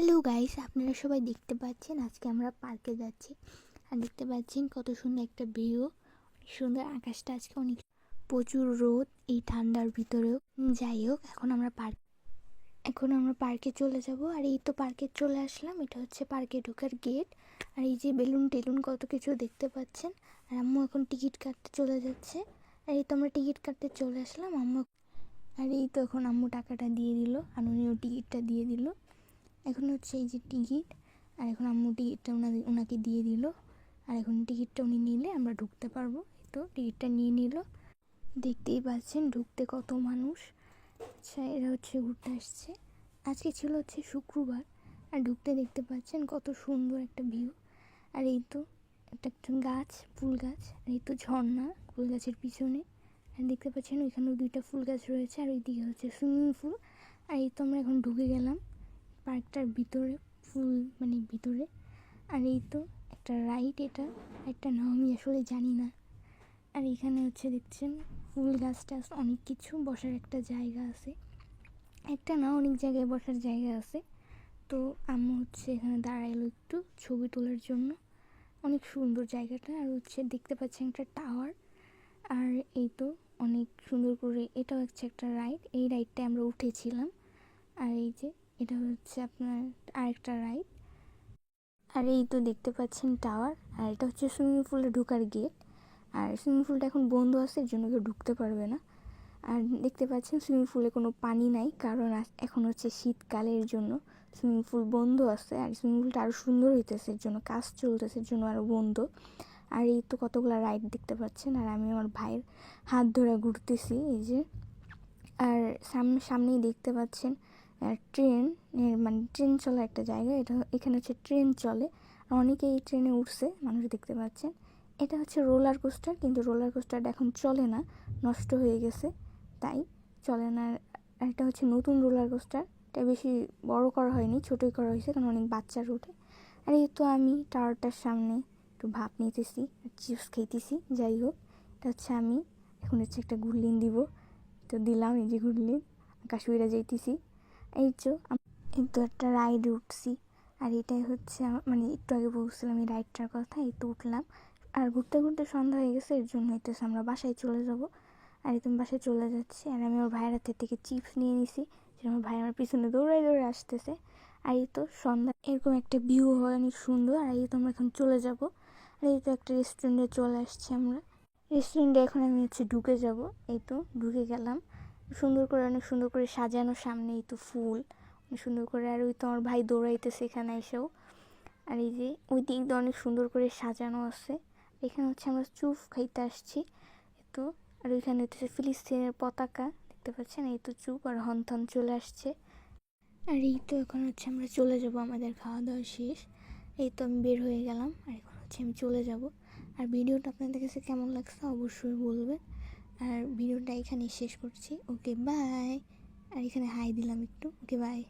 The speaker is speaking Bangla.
হ্যালো গাইস আপনারা সবাই দেখতে পাচ্ছেন, আজকে আমরা পার্কে যাচ্ছি। আর দেখতে পাচ্ছেন কত সুন্দর একটা ভিউ সুন্দর আকাশটা আজকে অনেক প্রচুর রোদ, এই ঠান্ডার ভিতরেও। যাই হোক, এখন আমরা পার্ক, এখন আমরা পার্কে চলে যাব। আর এই তো পার্কে চলে আসলাম, এটা হচ্ছে পার্কে ঢোকার গেট। আর এই যে বেলুন টেলুন কত কিছু দেখতে পাচ্ছেন। আর আম্মু এখন টিকিট কাটতে চলে যাচ্ছে। আর এই তো আমরা টিকিট কাটতে চলে আসলাম, আম্মু। আর এই তো এখন আম্মু টাকাটা দিয়ে দিল, আর উনিও টিকিটটা দিয়ে দিল। এখন হচ্ছে এই যে টিকিট, আর এখন আম্মু টিকিটটা ওনাদের ওনাকে দিয়ে দিল। আর এখন টিকিটটা উনি নিলে আমরা ঢুকতে পারব। তো টিকিটটা নিয়ে নিল। দেখতেই পাচ্ছেন ঢুকতে কত মানুষ। আচ্ছা এরা হচ্ছে ঘুরতে আসছে। আজকে ছিল হচ্ছে শুক্রবার, আর ঢুকতে দেখতে পাচ্ছেন কত সুন্দর একটা ভিউ। আর এই তো একটা একটা গাছ, ফুল গাছ, আর এই তো ঝর্ণা ফুল গাছের পিছনে। আর দেখতে পাচ্ছেন ওইখানেও দুইটা ফুল গাছ রয়েছে, আর ওইদিকে হচ্ছে সুইমিং পুল। আর এই তো আমরা এখন ঢুকে গেলাম। পার্কটার ভিতরে, ফুল মানে ভিতরে। আর এই তো একটা রাইড এটা, একটা নাম আমি আসলে জানি না। আর এখানে হচ্ছে দেখছেন, ফুল গাছ টাছ, অনেক কিছু বসার একটা জায়গা আছে। একটা না, অনেক জায়গায় বসার জায়গা আছে। তো আম্মু হচ্ছে এখানে দাঁড়াইলো একটু ছবি তোলার জন্য। অনেক সুন্দর জায়গাটা, আর হচ্ছে দেখতে পাচ্ছেন একটা টাওয়ার। আর এই তো অনেক সুন্দর করে এটাও হচ্ছে একটা রাইড। এই রাইডটায় আমরা উঠেছিলাম। আর এই যে এটা হচ্ছে আপনার আরেকটা রাইড আর এই তো দেখতে পাচ্ছেন টাওয়ার, আর এটা হচ্ছে সুইমিং পুলে ঢোকার গেট। আর সুইমিং পুলটা এখন বন্ধ আছে, এর জন্য কেউ ঢুকতে পারবে না। আর দেখতে পাচ্ছেন সুইমিং পুলে কোনো পানি নাই, কারণ এখন হচ্ছে শীতকালের জন্য সুইমিং পুল বন্ধ আছে। আর সুইমিং পুলটা আরও সুন্দর হইতেছে, এর জন্য কাজ চলতেছে, এর জন্য আরও বন্ধ। আর এই তো কতগুলো রাইড দেখতে পাচ্ছেন, আর আমি আমার ভাইয়ের হাত ধরে ঘুরতেছি, এই যে। আর সামনে সামনেই দেখতে পাচ্ছেন ট্রেন মানে ট্রেন চলার একটা জায়গা। এটা এখানে হচ্ছে ট্রেন চলে। আর অনেকে এই ট্রেনে উঠছে, মানুষ দেখতে পাচ্ছেন। এটা হচ্ছে রোলার কোস্টার, কিন্তু রোলার কোস্টারটা এখন চলে না, নষ্ট হয়ে গেছে, তাই চলে না। এটা হচ্ছে নতুন রোলার কোস্টার, এটা বেশি বড় করা হয়নি, ছোটোই করা হয়েছে, কারণ অনেক বাচ্চার ওঠে আর এই তো আমি টাওয়ারটার সামনে একটু ভাপ নিতেছি চিপস খাইতেছি যাই হোক। এটা হচ্ছে আমি, এখন হচ্ছে একটা গুলিন দিব। তো দিলাম এই যে গুলিন আকাশ উড়ে যাইতেছি। এই তো এই তো একটা রাইডে উঠছি। আর এটাই হচ্ছে মানে একটু আগে বলছিলাম এই রাইডটার কথা, এই তো উঠলাম। আর ঘুরতে ঘুরতে সন্ধ্যা হয়ে গেছে, এর জন্য হইতেছে আমরা বাসায় চলে যাব। আর এই তো আমি বাসায় চলে যাচ্ছি, আর আমি আমার ভাইয়ের হাতের থেকে চিপস নিয়ে নিছি, যে আমার ভাই আমার পিছনে দৌড়াই দৌড়ে আসতেছে। আর এই তো সন্ধ্যা, এরকম একটা ভিউ হয় অনেক সুন্দর। আর এই তো আমরা এখন চলে যাব। আর এই তো একটা রেস্টুরেন্টে চলে আসছি আমরা। রেস্টুরেন্টে এখন আমি হচ্ছে ঢুকে যাব। এই তো ঢুকে গেলাম। সুন্দর করে অনেক সুন্দর করে সাজানো সামনে এই তো ফুল। সুন্দর করে আর ওই তো আমার ভাই দৌড়াইতেছে এখানে এসেও। আর এই যে ওই দিক দিয়ে অনেক সুন্দর করে সাজানো আছে। এখানে হচ্ছে আমরা চুপ খাইতে আসছি। তো, আর ওইখানে হচ্ছে ফিলিস্তিনের পতাকা। দেখতে পাচ্ছেন? এই তো চুপ আর হনথন চলে আসছে। আর এই তো এখন হচ্ছে আমরা চলে যাব, আমাদের খাওয়া দাওয়া শেষ। এই তো আমি বের হয়ে গেলাম, আর এখন হচ্ছে আমি চলে যাব। আর ভিডিওটা আপনাদের কাছে কেমন লাগছে অবশ্যই বলবেন। আর ভিডিওটা এখানে শেষ করছি। ওকে বাই আর এখানে হাই দিলাম একটু। Okay bye